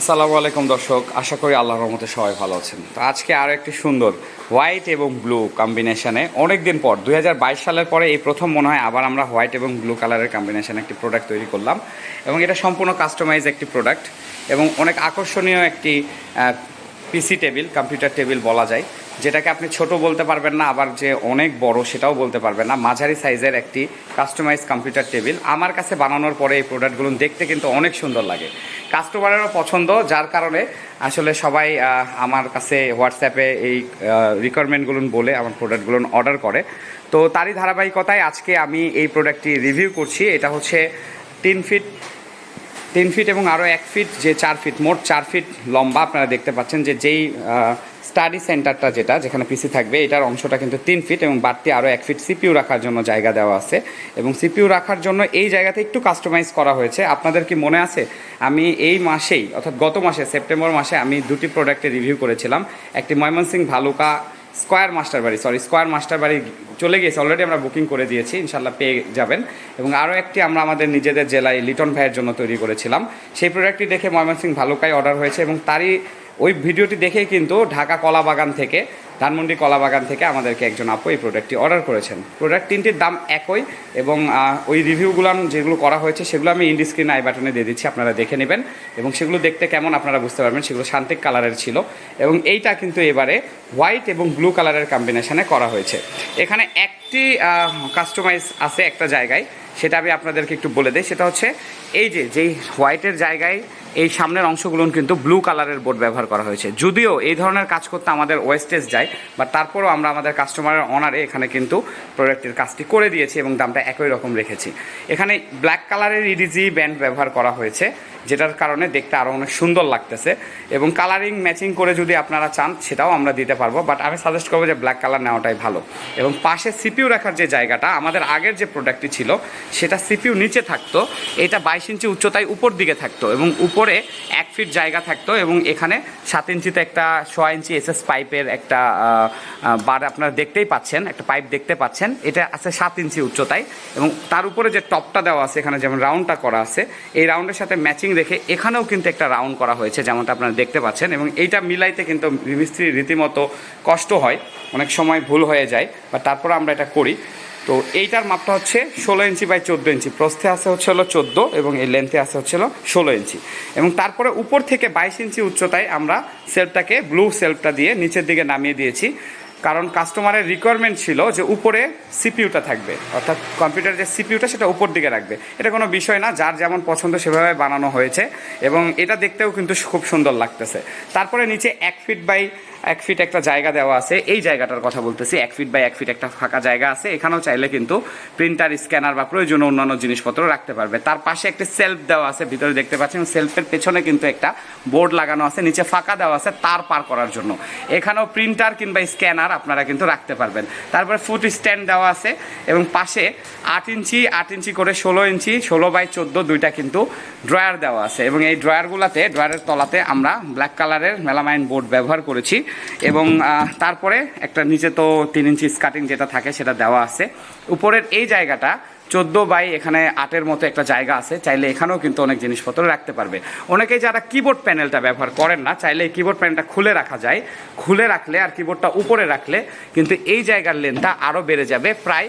আসসালামু আলাইকুম দর্শক, আশা করি আল্লাহর রহমতে সবাই ভালো আছেন। তো আজকে আরও একটি সুন্দর হোয়াইট এবং ব্লু কম্বিনেশানে অনেক দিন পর দু হাজার বাইশ সালের পরে এই প্রথম মনে হয় আবার আমরা হোয়াইট এবং ব্লু কালারের কম্বিনেশানে একটি প্রোডাক্ট তৈরি করলাম এবং এটা সম্পূর্ণ কাস্টমাইজ একটি প্রোডাক্ট এবং অনেক আকর্ষণীয় একটি পিসি টেবিল কম্পিউটার টেবিল বলা যায়। যেটাকে আপনি ছোট বলতে পারবেন না, আবার যে অনেক বড় সেটাও বলতে পারবেন না। মাঝারি সাইজের একটি কাস্টমাইজ কম্পিউটার টেবিল আমার কাছে বানানোর পরে এই প্রোডাক্টগুলো দেখতে কিন্তু অনেক সুন্দর লাগে। কাস্টমারেরও পছন্দ, যার কারণে আসলে সবাই আমার কাছে হোয়াটসঅ্যাপে এই রিকোয়ারমেন্টগুলো বলে আমার প্রোডাক্টগুলো অর্ডার করে। তো তারই ধারাবাহিকতায় আজকে আমি এই প্রোডাক্টটি রিভিউ করছি। এটা হচ্ছে তিন ফিট তিন ফিট এবং আরও এক ফিট যে চার ফিট মোট চার ফিট লম্বা। আপনারা দেখতে পাচ্ছেন যে যেই স্টাডি সেন্টারটা যেটা, যেখানে পিসি থাকবে, এটার অংশটা কিন্তু তিন ফিট এবং বাড়তি আরও এক ফিট সিপিউ রাখার জন্য জায়গা দেওয়া আছে। এবং সিপিউ রাখার জন্য এই জায়গাতে একটু কাস্টমাইজ করা হয়েছে। আপনাদের কি মনে আছে? আমি এই মাসেই, অর্থাৎ গত মাসে, সেপ্টেম্বর মাসে আমি দুটি প্রোডাক্টে রিভিউ করেছিলাম। একটি ময়মনসিং ভালুকা স্কোয়ার মাস্টার বাড়ি সরি স্কোয়ার মাস্টার বাড়ি চলে গিয়েছে। অলরেডি আমরা বুকিং করে দিয়েছি ইনশাল্লাহ পেয়ে যাবেন। এবং আরও একটি আমরা আমাদের নিজেদের জেলায় লিটন ভাইয়ের জন্য তৈরি করেছিলাম। সেই প্রোডাক্টটি দেখে ময়মনসিং ভালুকায় অর্ডার হয়েছে এবং তারই ওই ভিডিওটি দেখে কিন্তু ঢাকা কলাবাগান থেকে, ধানমন্ডি কলাবাগান থেকে আমাদেরকে একজন আপু এই প্রোডাক্টটি অর্ডার করেছেন। প্রোডাক্ট তিনটির দাম একই এবং ওই রিভিউগুলো যেগুলো করা হয়েছে সেগুলো আমি ইন্ডিস্ক্রিন আই বাটনে দিয়ে দিচ্ছি, আপনারা দেখে নেবেন। এবং সেগুলো দেখতে কেমন আপনারা বুঝতে পারবেন, সেগুলো শান্তিক কালারের ছিল। এবং এইটা কিন্তু এবারে হোয়াইট এবং ব্লু কালারের কম্বিনেশনে করা হয়েছে। এখানে একটি কাস্টমাইজ আছে একটা জায়গায়। সেটা আমি আপনাদেরকে একটু বলে দিই। সেটা হচ্ছে এই যে, যেই হোয়াইটের জায়গায় এই সামনের অংশগুলো কিন্তু ব্লু কালারের বোর্ড ব্যবহার করা হয়েছে। যদিও এই ধরনের কাজ করতে আমাদের ওয়েস্টেজ যায় বা তারপরেও আমরা আমাদের কাস্টমারের অনারে এখানে কিন্তু প্রোডাক্টের কাজটি করে দিয়েছি এবং দামটা একই রকম রেখেছি। এখানে ব্ল্যাক কালারের ইডিজি ব্যান্ড ব্যবহার করা হয়েছে। যেটার কারণে দেখতে আরও অনেক সুন্দর লাগতেছে। এবং কালারিং ম্যাচিং করে যদি আপনারা চান, সেটাও আমরা দিতে পারব। বাট আমি সাজেস্ট করব যে ব্ল্যাক কালার নেওয়াটাই ভালো। এবং পাশে সিপিউ রাখার যে জায়গাটা, আমাদের আগের যে প্রোডাক্টটি ছিল, সেটা সিপিউ নিচে থাকতো। এটা বাইশ ইঞ্চি উচ্চতায় উপর দিকে থাকতো এবং উপরে এক ফিট জায়গা থাকতো এবং এখানে সাত ইঞ্চিতে একটা ছয় ইঞ্চি এসএস পাইপের একটা বার আপনারা দেখতেই পাচ্ছেন, একটা পাইপ দেখতে পাচ্ছেন। এটা আছে সাত ইঞ্চি উচ্চতায় এবং তার উপরে যে টপটা দেওয়া আছে, এখানে যেমন রাউন্ডটা করা আছে, এই রাউন্ডের সাথে ম্যাচিং রেখে এখানেও কিন্তু একটা রাউন্ড করা হয়েছে, যেমনটা আপনারা দেখতে পাচ্ছেন, এবং এইটা মিলাইতে কিন্তু মিস্ত্রির রীতিমতো কষ্ট হয়, অনেক সময় ভুল হয়ে যায় বা তারপরে আমরা এটা করি। তো এইটার মাপটা হচ্ছে ষোলো ইঞ্চি বাই চোদ্দ ইঞ্চি, প্রস্থে আছে হচ্ছে হলো চোদ্দ এবং এই লেন্থে আছে হচ্ছে হলো ষোলো ইঞ্চি। এবং তারপরে উপর থেকে বাইশ ইঞ্চি উচ্চতায় আমরা সেলফটাকে ব্লু সেলফটা দিয়ে নিচের দিকে নামিয়ে দিয়েছি। কারণ কাস্টমারের রিকোয়ারমেন্ট ছিল যে উপরে সিপিউটা থাকবে। অর্থাৎ কম্পিউটার যে সিপিউটা সেটা উপর দিকে রাখবে। এটা কোনো বিষয় না, যার যেমন পছন্দ সেভাবে বানানো হয়েছে এবং এটা দেখতেও কিন্তু খুব সুন্দর লাগতেছে। তারপরে নিচে এক ফিট বাই এক ফিট একটা জায়গা দেওয়া আছে। এই জায়গাটার কথা বলতেছি, এক ফিট বাই এক ফিট একটা ফাঁকা জায়গা আছে। এখানেও চাইলে কিন্তু প্রিন্টার স্ক্যানার বা প্রয়োজনীয় অন্যান্য জিনিসপত্র রাখতে পারবে। তার পাশে একটা সেলফ দেওয়া আছে, ভিতরে দেখতে পাচ্ছেন সেলফের পেছনে কিন্তু একটা বোর্ড লাগানো আছে, নিচে ফাঁকা দেওয়া আছে তার পার করার জন্য। এখানেও প্রিন্টার কিংবা স্ক্যানার আপনারা কিন্তু রাখতে পারবেন। তারপরে ফুট স্ট্যান্ড দেওয়া আছে এবং পাশে আট ইঞ্চি আট ইঞ্চি করে ষোলো ইঞ্চি, ষোলো বাই চোদ্দ দুইটা কিন্তু ড্রয়ার দেওয়া আছে। এবং এই ড্রয়ারগুলোতে ড্রয়ারের তলাতে আমরা ব্ল্যাক কালারের মেলামাইন বোর্ড ব্যবহার করেছি। এবং তারপরে একটা নিচে তো তিন ইঞ্চি স্কাটিং যেটা থাকে সেটা দেওয়া আছে। উপরের এই জায়গাটা চোদ্দ বাই এখানে আটের মতো একটা জায়গা আছে, চাইলে এখানেও কিন্তু অনেক জিনিসপত্র রাখতে পারবে। অনেকেই যারা কিবোর্ড প্যানেলটা ব্যবহার করেন না, চাইলে এই কিবোর্ড প্যানেলটা খুলে রাখা যায়। খুলে রাখলে আর কিবোর্ডটা উপরে রাখলে কিন্তু এই জায়গার লেনটা আরও বেড়ে যাবে। প্রায়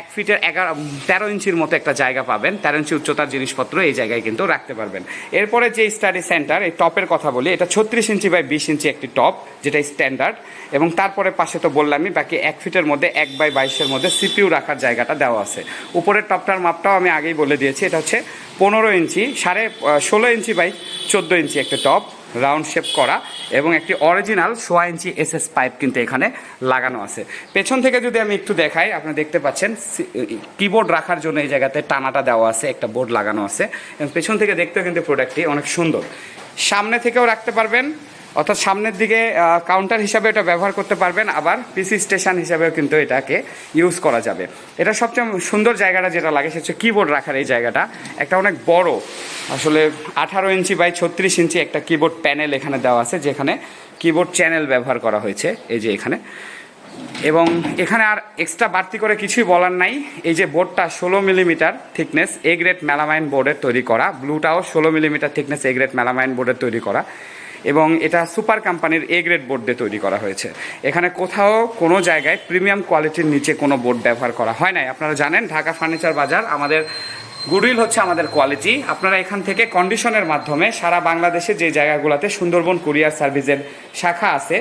এক ফিটের এগারো, তেরো ইঞ্চির মতো একটা জায়গা পাবেন। তেরো ইঞ্চি উচ্চতার জিনিসপত্র এই জায়গায় কিন্তু রাখতে পারবেন। এরপরে যে স্টাডি সেন্টার এই টপের কথা বলি, এটা ছত্রিশ ইঞ্চি বাই বিশ ইঞ্চি একটি টপ, যেটা স্ট্যান্ডার্ড এবং তারপরে পাশে তো বললামই, বাকি এক ফিটের মধ্যে, এক বাই বাইশের মধ্যে সিপিউ রাখার জায়গাটা দেওয়া আছে। উপরের টপটার মাপটাও আমি আগেই বলে দিয়েছি। এটা হচ্ছে পনেরো ইঞ্চি, সাড়ে ষোলো ইঞ্চি বাই চোদ্দ ইঞ্চি একটা টপ, রাউন্ড শেপ করা এবং একটি অরিজিনাল সোয়া ইঞ্চি এসএস পাইপ কিন্তু এখানে লাগানো আছে। পেছন থেকে যদি আমি একটু দেখাই আপনি দেখতে পাচ্ছেন কিবোর্ড রাখার জন্য এই জায়গাতে টানাটা দেওয়া আছে, একটা বোর্ড লাগানো আছে। এবং পেছন থেকে দেখতেও কিন্তু প্রোডাক্টটি অনেক সুন্দর। সামনে থেকেও রাখতে পারবেন অর্থাৎ সামনের দিকে কাউন্টার হিসাবে এটা ব্যবহার করতে পারবেন, আবার পিসি স্টেশন হিসাবেও কিন্তু এটাকে ইউজ করা যাবে। এটা সবচেয়ে সুন্দর জায়গাটা যেটা লাগে, সেটা হচ্ছে কিবোর্ড রাখার এই জায়গাটা। একটা অনেক বড়, আসলে আঠারো ইঞ্চি বাই ছত্রিশ ইঞ্চি একটা কিবোর্ড প্যানেল এখানে দেওয়া আছে, যেখানে কিবোর্ড চ্যানেল ব্যবহার করা হয়েছে, এই যে এখানে। এবং এখানে আর এক্সট্রা বাড়তি করে কিছুই বলার নাই। এই যে বোর্ডটা ষোলো millimetre thickness A grade melamine বোর্ডের তৈরি করা। ব্লুটাও ষোলো millimetre thickness A grade melamine বোর্ডের তৈরি করা। এবং এটা সুপার কোম্পানির এ গ্রেড বোর্ড দিয়ে তৈরি করা হয়েছে। এখানে কোথাও কোনো জায়গায় প্রিমিয়াম কোয়ালিটির নিচে কোনো বোর্ড ব্যবহার করা হয় নাই। আপনারা জানেন, ঢাকা ফার্নিচার বাজার আমাদের গুডউইল হচ্ছে আমাদের কোয়ালিটি আপনারা এখান থেকে কন্ডিশনের মাধ্যমে সারা বাংলাদেশে যে জায়গাগুলোতে সুন্দরবন কুরিয়ার সার্ভিসের শাখা আছে,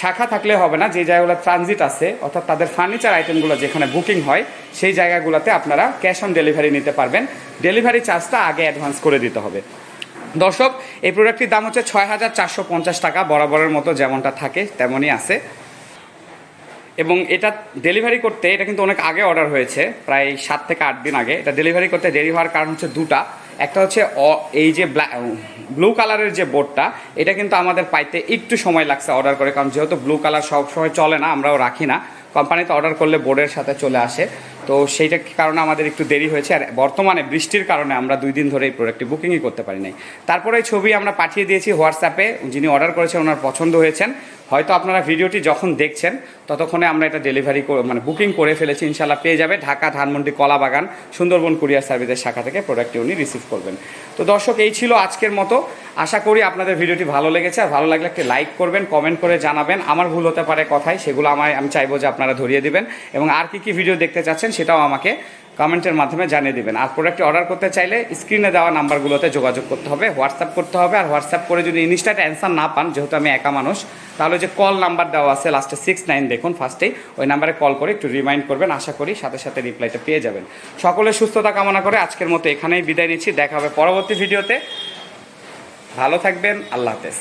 শাখা থাকলে হবে না, যে জায়গাগুলো ট্রানজিট আছে, অর্থাৎ তাদের ফার্নিচার আইটেমগুলো যেখানে বুকিং হয়, সেই জায়গাগুলোতে আপনারা ক্যাশ অন ডেলিভারি নিতে পারবেন। ডেলিভারি চার্জটা আগে অ্যাডভান্স করে দিতে হবে। দর্শক, এই প্রোডাক্টটির দাম হচ্ছে ছয় হাজার চারশো পঞ্চাশ টাকা, বরাবরের মতো যেমনটা থাকে তেমনই আছে। এবং এটা ডেলিভারি করতে, এটা কিন্তু অনেক আগে অর্ডার হয়েছে, প্রায় সাত থেকে আট দিন আগে। এটা ডেলিভারি করতে দেরি হওয়ার কারণ হচ্ছে দুটা। একটা হচ্ছে এই যে ব্লু কালারের যে বোর্ডটা এটা কিন্তু আমাদের পাইতে একটু সময় লাগছে অর্ডার করে, কারণ যেহেতু ব্লু কালার সব সময় চলে না, আমরাও রাখি না। কোম্পানিতে অর্ডার করলে বোর্ডের সাথে চলে আসে। তো সেইটা কারণে আমাদের একটু দেরি হয়েছে? আর বর্তমানে বৃষ্টির কারণে আমরা দুই দিন ধরে এই প্রোডাক্টটি বুকিংই করতে পারি নাই। তারপরে ছবি আমরা পাঠিয়ে দিয়েছি হোয়াটসঅ্যাপে যিনি অর্ডার করেছেন, ওনার পছন্দ হয়েছেন। হয়তো আপনারা ভিডিওটি যখন দেখছেন, ততক্ষণে আমরা এটা ডেলিভারি মানে বুকিং করে ফেলেছি ইনশাল্লাহ পেয়ে যাবে ঢাকা ধানমন্ডি কলাবাগান, সুন্দরবন কুরিয়ার সার্ভিসের শাখা থেকে প্রোডাক্টটি উনি রিসিভ করবেন। তো দর্শক, এই ছিল আজকের মতো। আশা করি আপনাদের ভিডিওটি ভালো লেগেছে। আর ভালো লাগলে একটি লাইক করবেন কমেন্ট করে জানাবেন। আমার ভুল হতে পারে কথাই সেগুলো আমায় আমি চাইব যে আপনারা ধরিয়ে দিবেন। এবং আর কি কি ভিডিও দেখতে চাচ্ছেন, সেটাও আমাকে কমেন্টের মাধ্যমে জানিয়ে দিবেন। আর প্রোডাক্টটি অর্ডার করতে চাইলে স্ক্রিনে দেওয়া নাম্বারগুলোতে যোগাযোগ করতে হবে হোয়াটসঅ্যাপ করতে হবে। আর হোয়াটসঅ্যাপ করে যদি ইনস্ট্যান্ট অ্যান্সার না পান, যেহেতু আমি একা মানুষ, তাহলে যে কল নাম্বার দেওয়া আছে লাস্টে সিক্স নাইন দেখুন ফার্স্টেই ওই নাম্বারে কল করে একটু রিমাইন্ড করবেন। আশা করি সাথে সাথে রিপ্লাইটা পেয়ে যাবেন। সকলের সুস্থতা কামনা করে আজকের মতো এখানেই বিদায় নিচ্ছি। দেখা হবে পরবর্তী ভিডিওতে ভালো থাকবেন, আল্লাহ হাফেজ।